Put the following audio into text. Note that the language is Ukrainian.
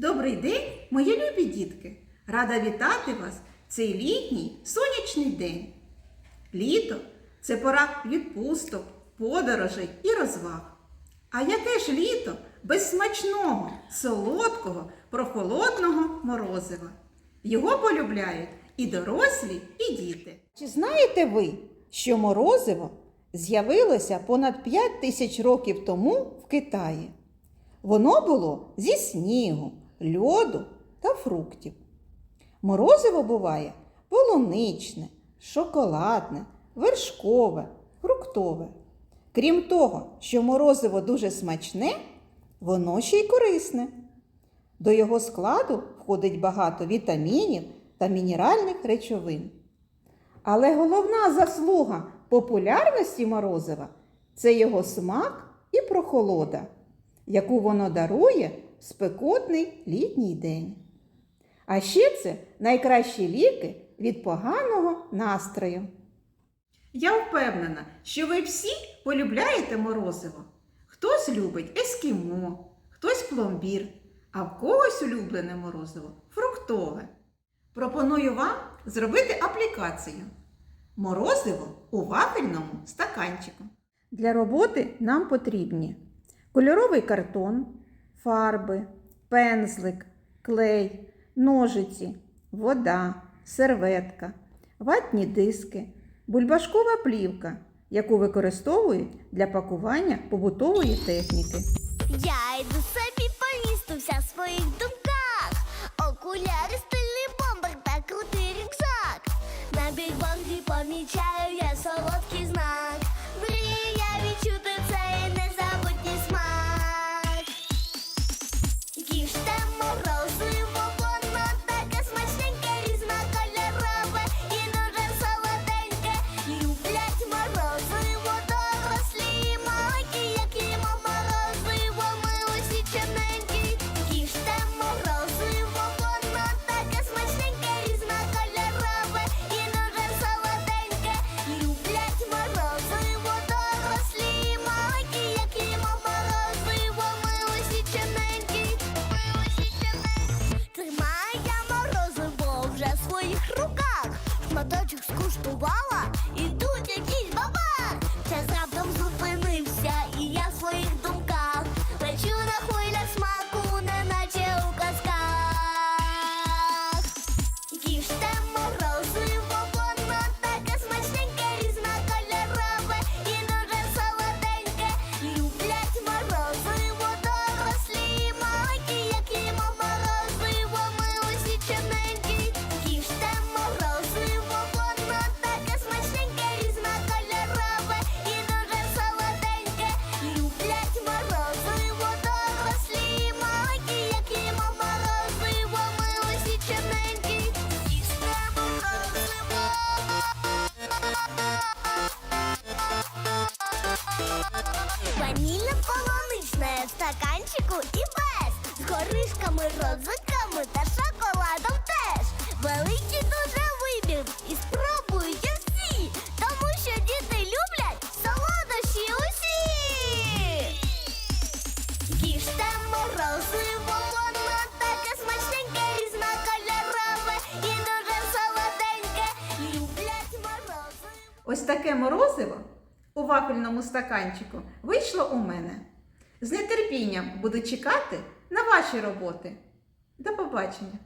Добрий день, мої любі дітки! Рада вітати вас в цей літній сонячний день. Літо це пора відпусток, подорожей і розваг. А яке ж літо без смачного, солодкого, прохолодного морозива? Його полюбляють і дорослі, і діти. Чи знаєте ви, що морозиво з'явилося понад 5 тисяч років тому в Китаї? Воно було зі снігу, льоду та фруктів. Морозиво буває полуничне, шоколадне, вершкове, фруктове. Крім того, що морозиво дуже смачне, воно ще й корисне. До його складу входить багато вітамінів та мінеральних речовин. Але головна заслуга популярності морозива це його смак і прохолода, яку воно дарує спекотний літній день. А ще це найкращі ліки від поганого настрою. Я впевнена, що ви всі полюбляєте морозиво. Хтось любить ескімо, хтось пломбір, а в когось улюблене морозиво фруктове. Пропоную вам зробити аплікацію. Морозиво у вафельному стаканчику. Для роботи нам потрібні кольоровий картон, фарби, пензлик, клей, ножиці, вода, серветка, ватні диски, бульбашкова плівка, яку використовують для пакування побутової техніки. Я йду собі по місту, вся в своїх думках. Окуляри, стильний бомбер та крутий рюкзак. На бігборді помічаю Шматочок Ванільне полуничне в стаканчику і без з горішками, родзинками та шоколадом теж. Великий дуже вибір і спробують усі, тому що діти люблять солодощі усі. Їжте морозиво, воно таке смачненьке, різнокольорове і дуже солоденьке. Люблять морозиво. Ось таке морозиво у вафельному стаканчику вийшло у мене. З нетерпінням буду чекати на ваші роботи. До побачення!